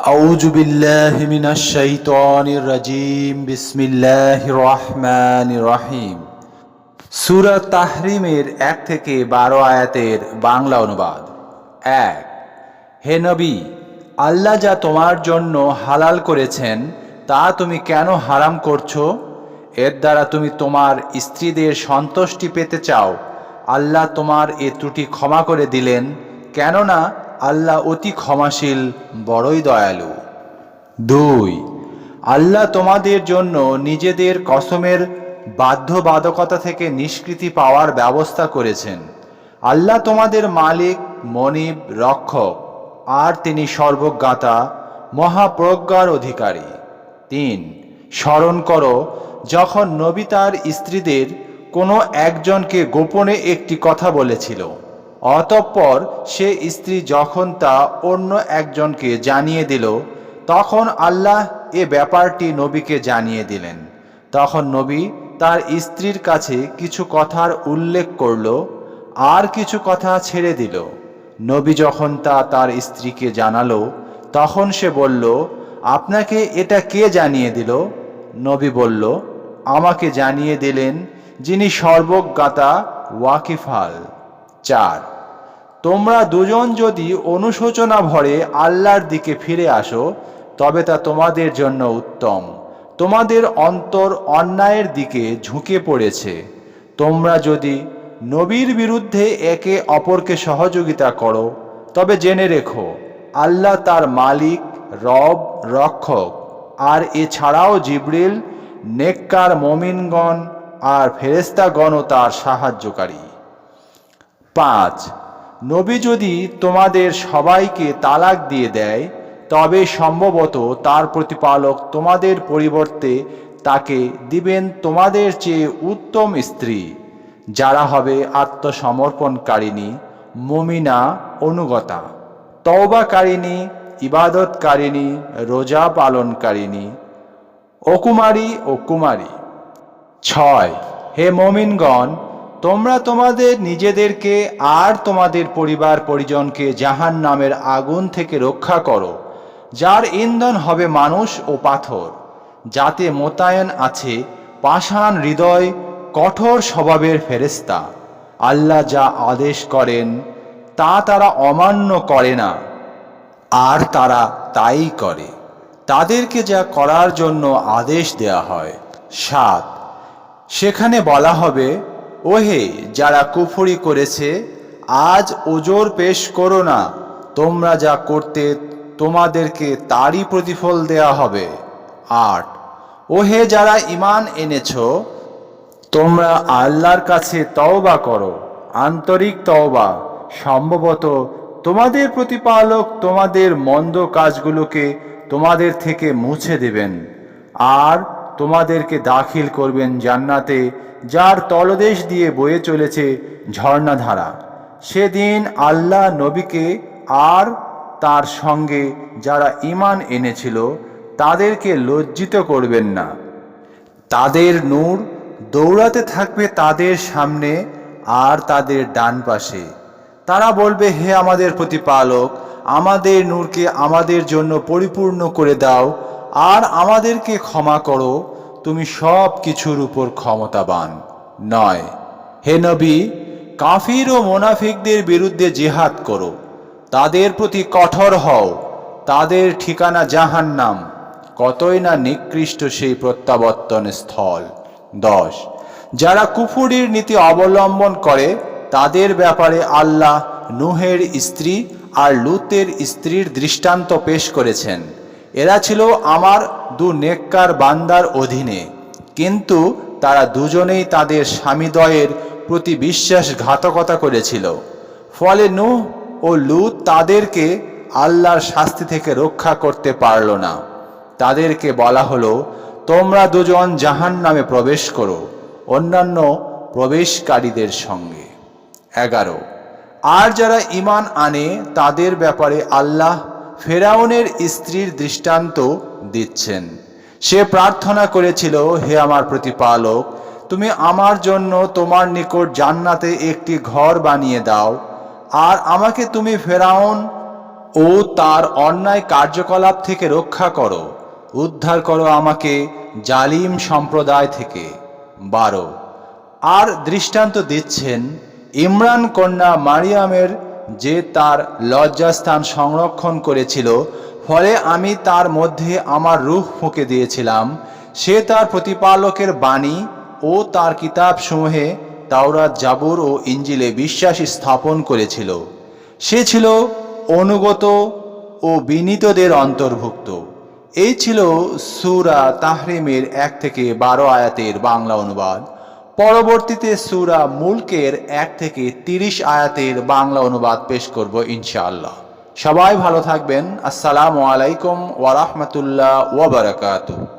أعوذ بالله من الشيطان الرجيم بسم الله الرحمن الرحيم সুরা তাহরিমের এক থেকে বারো আয়াতের বাংলা অনুবাদ এক হে নবী আল্লাহ যা তোমার জন্য হালাল করেছেন তা তুমি কেন হারাম করছো এর দ্বারা তুমি তোমার স্ত্রীদের সন্তুষ্টি পেতে চাও আল্লাহ তোমার এ ত্রুটি ক্ষমা করে দিলেন কেননা আল্লাহ অতি ক্ষমাশীল, বড়ই দয়ালু। দুই, আল্লাহ তোমাদের জন্য নিজেদের কসমের বাধ্যবাধকতা থেকে নিষ্কৃতি পাওয়ার ব্যবস্থা করেছেন। আল্লাহ তোমাদের মালিক, মনিব, রক্ষক, আর তিনি সর্বজ্ঞাতা, মহাপ্রজ্ঞার অধিকারী। তিন, স্মরণ করো, যখন নবী তার স্ত্রীদের কোনো একজনকে গোপনে একটি কথা বলেছিল অতঃপর সে স্ত্রী যখন তা অন্য একজনকে জানিয়ে দিল, তখন আল্লাহ এ ব্যাপারটি নবীকে জানিয়ে দিলেন। তখন নবী তার স্ত্রীর কাছে কিছু কথার উল্লেখ করল, আর কিছু কথা ছেড়ে দিল। নবী যখন তা তার স্ত্রীকে জানালো, তখন সে বলল, আপনাকে এটা কে জানিয়ে দিল? নবী বলল, আমাকে জানিয়ে দিলেন যিনি সর্বজ্ঞাতা ওয়াকিফাল। চার। তোমরা দুজন যদি অনুশোচনা ভরে আল্লাহর দিকে ফিরে আসো, তবে তা তোমাদের জন্য উত্তম। তোমাদের অন্তর অন্যায়ের দিকে ঝুঁকে পড়েছে। তোমরা যদি নবীর বিরুদ্ধে একে অপরকে সহযোগিতা করো, তবে জেনে রেখো, আল্লাহ তার মালিক, রব, রক্ষক, আর এছাড়াও জিব্রিল, নেককার মমিনগণ আর ফেরেস্তাগণও তার সাহায্যকারী। পাঁচ। নবী যদি তোমাদের সবাইকে তালাক দিয়ে দেয়, তবে সম্ভবত তার প্রতিপালক তোমাদের পরিবর্তে তাকে দিবেন তোমাদের চেয়ে উত্তম স্ত্রী, যারা হবে আত্মসমর্পণকারিণী, মমিনা অনুগতা, তওবাকারিণী, ইবাদতকারিণী, রোজা পালনকারিণী অকুমারী ও কুমারী। ছয়। হে মমিনগণ তোমরা তোমাদের নিজেদেরকে আর তোমাদের পরিবার পরিজনকে জাহান নামের আগুন থেকে রক্ষা করো, যার ইন্ধন হবে মানুষ ও পাথর, যাতে মোতায়েন আছে পাষাণ হৃদয় কঠোর স্বভাবের ফেরেস্তা আল্লাহ যা আদেশ করেন, তা তারা অমান্য করে না, আর তারা তাই করে। তাদেরকে যা করার জন্য আদেশ দেয়া হয়। সাত, সেখানে বলা হবে ওহে, যারা কুফরি করেছে, আজ ওজোর পেশ করো না। তোমরা যা করতে, তোমাদেরকে তারই প্রতিফল দেয়া হবে। আট। ওহে, যারা ইমান এনেছ, তোমরা আল্লাহর কাছে তওবা করো। আন্তরিক তওবা। সম্ভবত তোমাদের প্রতিপালক তোমাদের মন্দ কাজগুলোকে তোমাদের থেকে মুছে দেবেন। আর তোমাদেরকে দাখিল করবেন জান্নাতে, যার তলদেশ দিয়ে বয়ে চলেছে ঝর্ণাধারা। সেদিন আল্লাহ নবীকে আর তার সঙ্গে যারা ইমান এনেছিল, তাদেরকে লজ্জিত করবেন না। তাদের নূর দৌড়াতে থাকবে তাদের সামনে আর তাদের ডান পাশে। তারা বলবে, হে আমাদের প্রতিপালক, আমাদের নূরকে আমাদের জন্য পরিপূর্ণ করে দাও আর আমাদেরকে ক্ষমা করো, তুমি সব কিছুর উপর ক্ষমতাবান। নয়, হে নবী, কাফির ও মোনাফিকদের বিরুদ্ধে জেহাদ করো। তাদের প্রতি কঠোর হও, তাদের ঠিকানা জাহান্নাম, কতই না নিকৃষ্ট সেই প্রত্যাবর্তন স্থল। দশ, যারা কুফুরির নীতি অবলম্বন করে, তাদের ব্যাপারে আল্লাহ নুহের স্ত্রী আর লুতের স্ত্রীর দৃষ্টান্ত পেশ করেছেন। এরা ছিল আমার দু নেককার বান্দার অধীনে। কিন্তু তারা দুজনেই তাদের স্বামীদ্বয়ের প্রতি বিশ্বাসঘাতকতা করেছিল। ফলে নূহ ও লুত তাদেরকে আল্লাহর শাস্তি থেকে রক্ষা করতে পারল না। তাদেরকে বলা হলো, তোমরা দুজন জাহান নামে প্রবেশ করো, অন্যান্য প্রবেশকারীদের সঙ্গে। এগারো। আর যারা ইমান আনে, তাদের ব্যাপারে আল্লাহ ফেরাউনের স্ত্রীর দৃষ্টান্ত দিচ্ছেন। সে প্রার্থনা করেছিল, হে আমার প্রতিপালক, তুমি আমার জন্য তোমার নিকট জান্নাতে একটি ঘর বানিয়ে দাও, আর আমাকে তুমি ফেরাউন ও তার অন্যায় কার্যকলাপ থেকে রক্ষা করো। উদ্ধার করো আমাকে জালিম সম্প্রদায় থেকে। বারো। আর দৃষ্টান্ত দিচ্ছেন, ইমরান কন্যা মারিয়ামের যে তার লজ্জাস্থান সংরক্ষণ করেছিল, ফলে আমি তার মধ্যে আমার রূহ ফুঁকে দিয়েছিলাম। সে তার প্রতিপালকের বাণী ও তার কিতাবসমূহে তাওরাত, জাবুর ও ইঞ্জিলে বিশ্বাস স্থাপন করেছিল। সে ছিল অনুগত ও বিনীতদের অন্তর্ভুক্ত। এই ছিল সুরা তাহরিমের এক থেকে বারো আয়াতের বাংলা অনুবাদ। পরবর্তীতে সুরা মুলকের এক থেকে তিরিশ আয়াতের বাংলা অনুবাদ পেশ করব ইনশাআল্লাহ। সবাই ভালো থাকবেন। আসসালামু আলাইকুম ওয়ারহমতুল্লাহ ওয়াবারাকাতুহ